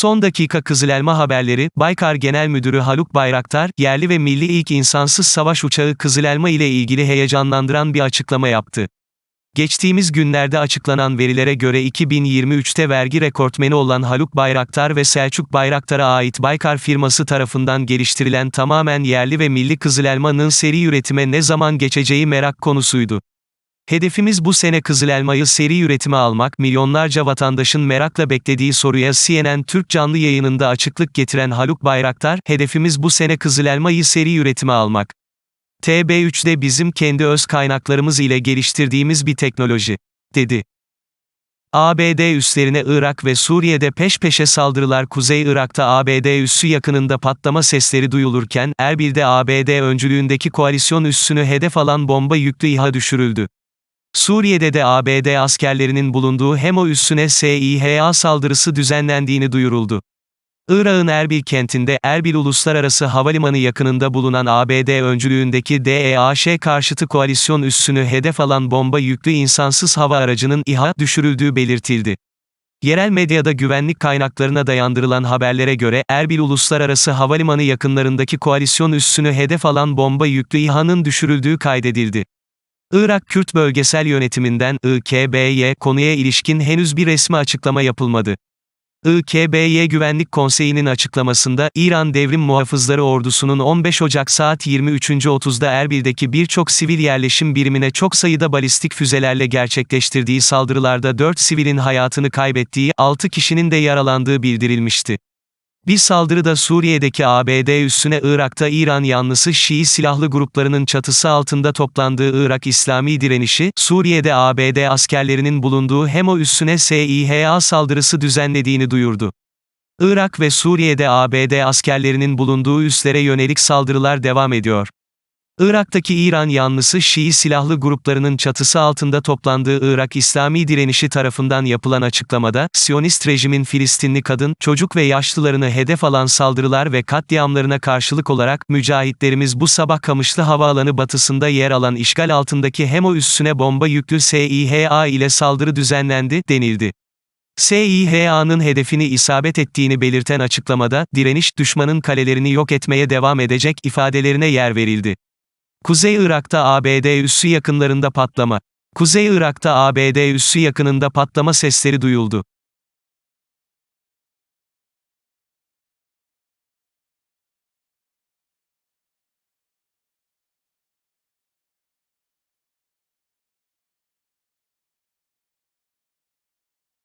Son dakika Kızılelma haberleri, Baykar Genel Müdürü Haluk Bayraktar, yerli ve milli ilk insansız savaş uçağı Kızılelma ile ilgili heyecanlandıran bir açıklama yaptı. Geçtiğimiz günlerde açıklanan verilere göre 2023'te vergi rekortmeni olan Haluk Bayraktar ve Selçuk Bayraktar'a ait Baykar firması tarafından geliştirilen tamamen yerli ve milli Kızılelma'nın seri üretime ne zaman geçeceği merak konusuydu. Hedefimiz bu sene Kızılelma'yı seri üretime almak, milyonlarca vatandaşın merakla beklediği soruya CNN Türk canlı yayınında açıklık getiren Haluk Bayraktar, hedefimiz bu sene Kızılelma'yı seri üretime almak. TB3'de bizim kendi öz kaynaklarımız ile geliştirdiğimiz bir teknoloji, dedi. ABD üslerine Irak ve Suriye'de peş peşe saldırılar Kuzey Irak'ta ABD üssü yakınında patlama sesleri duyulurken, Erbil'de ABD öncülüğündeki koalisyon üssünü hedef alan bomba yüklü İHA düşürüldü. Suriye'de de ABD askerlerinin bulunduğu HEMO üssüne SİHA saldırısı düzenlendiğini duyuruldu. Irak'ın Erbil kentinde, Erbil Uluslararası Havalimanı yakınında bulunan ABD öncülüğündeki DEAŞ karşıtı koalisyon üssünü hedef alan bomba yüklü insansız hava aracının İHA düşürüldüğü belirtildi. Yerel medyada güvenlik kaynaklarına dayandırılan haberlere göre, Erbil Uluslararası Havalimanı yakınlarındaki koalisyon üssünü hedef alan bomba yüklü İHA'nın düşürüldüğü kaydedildi. Irak Kürt Bölgesel Yönetiminden IKB'ye konuya ilişkin henüz bir resmi açıklama yapılmadı. IKB'ye Güvenlik Konseyi'nin açıklamasında, İran Devrim Muhafızları Ordusu'nun 15 Ocak saat 23.30'da Erbil'deki birçok sivil yerleşim birimine çok sayıda balistik füzelerle gerçekleştirdiği saldırılarda 4 sivilin hayatını kaybettiği, 6 kişinin de yaralandığı bildirilmişti. Bir saldırıda Suriye'deki ABD üssüne Irak'ta İran yanlısı Şii silahlı gruplarının çatısı altında toplandığı Irak İslami direnişi, Suriye'de ABD askerlerinin bulunduğu HEMO üssüne SİHA saldırısı düzenlediğini duyurdu. Irak ve Suriye'de ABD askerlerinin bulunduğu üslere yönelik saldırılar devam ediyor. Irak'taki İran yanlısı Şii silahlı gruplarının çatısı altında toplandığı Irak İslami direnişi tarafından yapılan açıklamada, Siyonist rejimin Filistinli kadın, çocuk ve yaşlılarını hedef alan saldırılar ve katliamlarına karşılık olarak, mücahitlerimiz bu sabah Kamışlı Havaalanı batısında yer alan işgal altındaki HEMO üssüne bomba yüklü SİHA ile saldırı düzenlendi, denildi. SİHA'nın hedefini isabet ettiğini belirten açıklamada, direniş, düşmanın kalelerini yok etmeye devam edecek ifadelerine yer verildi. Kuzey Irak'ta ABD üssü yakınlarında patlama. Kuzey Irak'ta ABD üssü yakınında patlama sesleri duyuldu.